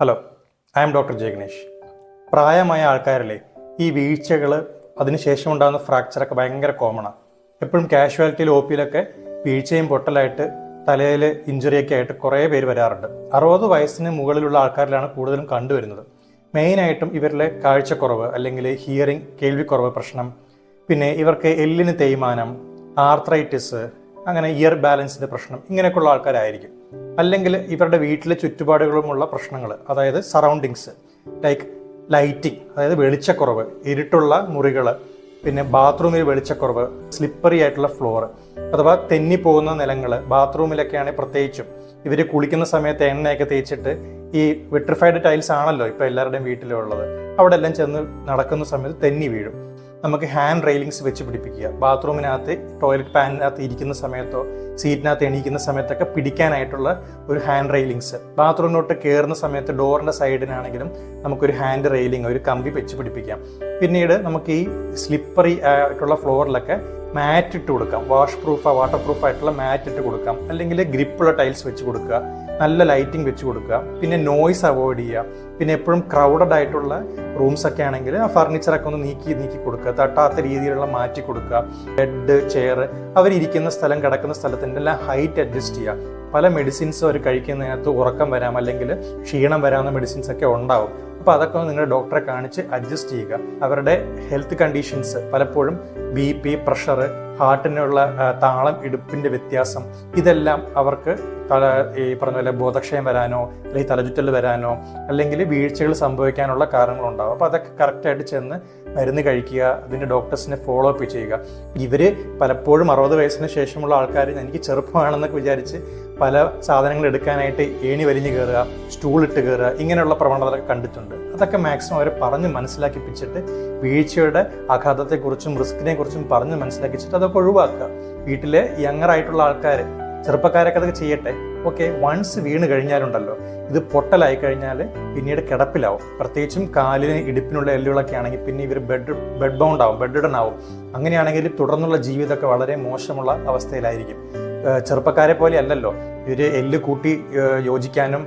Hello I M doctor Jayaganesh പ്രായമായ ആൾക്കാരിലെ ഈ വീഴ്ചകൾ അതിനുശേഷം ഉണ്ടാകുന്ന ഫ്രാക്ചറൊക്കെ ഭയങ്കര കോമണാണ് എപ്പോഴും കാഷ്വാലിറ്റിയിൽ ഒ പിയിലൊക്കെ വീഴ്ചയും പൊട്ടലായിട്ട് തലയിൽ ഇഞ്ചുറിയൊക്കെ ആയിട്ട് കുറേ പേര് വരാറുണ്ട്. അറുപത് വയസ്സിന് മുകളിലുള്ള ആൾക്കാരിലാണ് കൂടുതലും കണ്ടുവരുന്നത്. മെയിനായിട്ടും ഇവരിലെ കാഴ്ചക്കുറവ് അല്ലെങ്കിൽ ഹിയറിംഗ് കേൾവിക്കുറവ് പ്രശ്നം. പിന്നെ ഇവർക്ക് എല്ലിന് തേയ്മാനം ആർത്രൈറ്റിസ് അങ്ങനെ ഇയർ ബാലൻസിന്റെ പ്രശ്നം ഇങ്ങനെയൊക്കെയുള്ള ആൾക്കാരായിരിക്കും. അല്ലെങ്കിൽ ഇവരുടെ വീട്ടിലെ ചുറ്റുപാടുകളുമുള്ള പ്രശ്നങ്ങൾ അതായത് സറൗണ്ടിങ്സ് ലൈക്ക് ലൈറ്റിംഗ് അതായത് വെളിച്ചക്കുറവ് ഇരുട്ടുള്ള മുറികൾ പിന്നെ ബാത്റൂമിൽ വെളിച്ചക്കുറവ് സ്ലിപ്പറി ആയിട്ടുള്ള ഫ്ലോർ അഥവാ തെന്നി പോകുന്ന നിലങ്ങൾ ബാത്റൂമിലൊക്കെയാണെങ്കിൽ പ്രത്യേകിച്ചും ഇവർ കുളിക്കുന്ന സമയത്ത് എണ്ണയൊക്കെ തേച്ചിട്ട് ഈ വിട്രിഫൈഡ് ടൈൽസ് ആണല്ലോ ഇപ്പോൾ എല്ലാവരുടെയും വീട്ടിലുള്ളത്. അവിടെ എല്ലാം ചെന്ന് നടക്കുന്ന സമയത്ത് തെന്നി വീഴും. നമുക്ക് ഹാൻഡ് റെയിലിങ്സ് വെച്ച് പിടിപ്പിക്കുക. ബാത്റൂമിനകത്ത് ടോയ്ലറ്റ് പാനിനകത്ത് ഇരിക്കുന്ന സമയത്തോ സീറ്റിനകത്ത് എണീക്കുന്ന സമയത്തൊക്കെ പിടിക്കാനായിട്ടുള്ള ഒരു ഹാൻഡ് റെയിലിങ്സ് ബാത്റൂമിലോട്ട് കയറുന്ന സമയത്ത് ഡോറിന്റെ സൈഡിനാണെങ്കിലും നമുക്കൊരു ഹാൻഡ് റെയിലിംഗ് ഒരു കമ്പി വെച്ച് പിടിപ്പിക്കാം. പിന്നീട് നമുക്ക് ഈ സ്ലിപ്പറി ആയിട്ടുള്ള ഫ്ലോറിലൊക്കെ മാറ്റ് ഇട്ട് കൊടുക്കാം. വാഷ് പ്രൂഫ് വാട്ടർ പ്രൂഫ് ആയിട്ടുള്ള മാറ്റ് ഇട്ട് കൊടുക്കാം. അല്ലെങ്കിൽ ഗ്രിപ്പുള്ള ടൈൽസ് വെച്ച് കൊടുക്കുക. നല്ല ലൈറ്റിംഗ് വെച്ച് കൊടുക്കുക. പിന്നെ നോയ്സ് അവോയ്ഡ് ചെയ്യുക. പിന്നെ എപ്പോഴും ക്രൗഡഡ് ആയിട്ടുള്ള റൂംസ് ഒക്കെ ആണെങ്കിൽ ആ ഫർണിച്ചറൊക്കെ ഒന്ന് നീക്കി നീക്കി കൊടുക്കുക. തട്ടാത്ത രീതിയിലുള്ള മാറ്റി കൊടുക്കുക. ബെഡ് ചെയർ അവരിയ്ക്കുന്ന സ്ഥലം കിടക്കുന്ന സ്ഥലത്തിന്റെ എല്ലാം ഹൈറ്റ് അഡ്ജസ്റ്റ് ചെയ്യുക. പല മെഡിസിൻസ് അവർ കഴിക്കുന്നതിനകത്ത് ഉറക്കം വരാം അല്ലെങ്കിൽ ക്ഷീണം വരാവുന്ന മെഡിസിൻസ് ഒക്കെ ഉണ്ടാവും. അപ്പോൾ അതൊക്കെ ഒന്ന് നിങ്ങളുടെ ഡോക്ടറെ കാണിച്ച് അഡ്ജസ്റ്റ് ചെയ്യുക. അവരുടെ ഹെൽത്ത് കണ്ടീഷൻസ് പലപ്പോഴും ബി പി പ്രഷർ ഹാർട്ടിനുള്ള താളം ഇടുപ്പിന്റെ വ്യത്യാസം ഇതെല്ലാം അവർക്ക് തല ഈ പറഞ്ഞ പോലെ ബോധക്ഷയം വരാനോ അല്ലെങ്കിൽ തലചുറ്റൽ വരാനോ അല്ലെങ്കിൽ വീഴ്ചകൾ സംഭവിക്കാനുള്ള കാരണങ്ങളുണ്ടാവും. അപ്പോൾ അതൊക്കെ കറക്റ്റായിട്ട് ചെന്ന് മരുന്ന് കഴിക്കുക അതിന്റെ ഡോക്ടേഴ്സിനെ ഫോളോ അപ്പ് ചെയ്യുക. ഇവർ പലപ്പോഴും അറുപത് വയസ്സിന് ശേഷമുള്ള ആൾക്കാർ എനിക്ക് ചെറുപ്പമാണെന്നൊക്കെ വിചാരിച്ച് പല സാധനങ്ങൾ എടുക്കാനായിട്ട് ഏണി വലിഞ്ഞു കയറുക സ്റ്റൂളിട്ട് കയറുക ഇങ്ങനെയുള്ള പ്രവണതകളൊക്കെ കണ്ടിട്ടുണ്ട്. അതൊക്കെ മാക്സിമം അവരെ പറഞ്ഞ് മനസ്സിലാക്കിപ്പിച്ചിട്ട് വീഴ്ചയുടെ ആഘാതത്തെക്കുറിച്ചും റിസ്കിനെ കുറിച്ചും പറഞ്ഞ് മനസ്സിലാക്കിച്ചിട്ട് അതൊക്കെ ഒഴിവാക്കുക. വീട്ടിലെ യങ്ങർ ആയിട്ടുള്ള ആൾക്കാർ ചെറുപ്പക്കാരൊക്കെ അതൊക്കെ ചെയ്യട്ടെ. ഓക്കെ വൺസ് വീണ് കഴിഞ്ഞാലുണ്ടല്ലോ ഇത് പൊട്ടലായി കഴിഞ്ഞാൽ പിന്നീട് കിടപ്പിലാവും. പ്രത്യേകിച്ചും കാലിന് ഇടുപ്പിനുള്ള എല്ലുകളൊക്കെ ആണെങ്കിൽ പിന്നെ ഇവർ ബെഡ് ബെഡ് ബൗണ്ട് ആവും ബെഡ് ഇടൺ ആവും. അങ്ങനെയാണെങ്കിൽ തുടർന്നുള്ള ജീവിതമൊക്കെ വളരെ മോശമുള്ള അവസ്ഥയിലായിരിക്കും. ചെറുപ്പക്കാരെ പോലെ അല്ലല്ലോ ഇവർ എല്ല് കൂട്ടി യോജിക്കാനും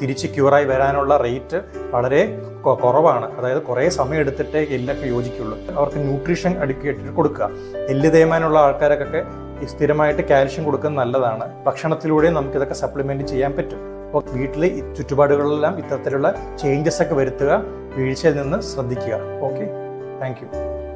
തിരിച്ച് ക്യൂറായി വരാനുള്ള റേറ്റ് വളരെ കുറവാണ്. അതായത് കുറേ സമയം എടുത്തിട്ടേ എല്ലൊക്കെ യോജിക്കുള്ളൂ. അവർക്ക് ന്യൂട്രീഷൻ അടുക്കി കൊടുക്കുക. എല്ല് തേയ്മാനുള്ള ആൾക്കാർക്കൊക്കെ ഈ സ്ഥിരമായിട്ട് കാൽഷ്യം കൊടുക്കുന്നത് നല്ലതാണ്. ഭക്ഷണത്തിലൂടെ നമുക്ക് ഇതൊക്കെ സപ്ലിമെന്റ് ചെയ്യാൻ പറ്റും. അപ്പോൾ വീട്ടിലെ ചുറ്റുപാടുകളിലെല്ലാം ഇത്തരത്തിലുള്ള ചേഞ്ചസ് ഒക്കെ വരുത്തുക വീഴ്ചയിൽ നിന്ന് ശ്രദ്ധിക്കുക. Okay thank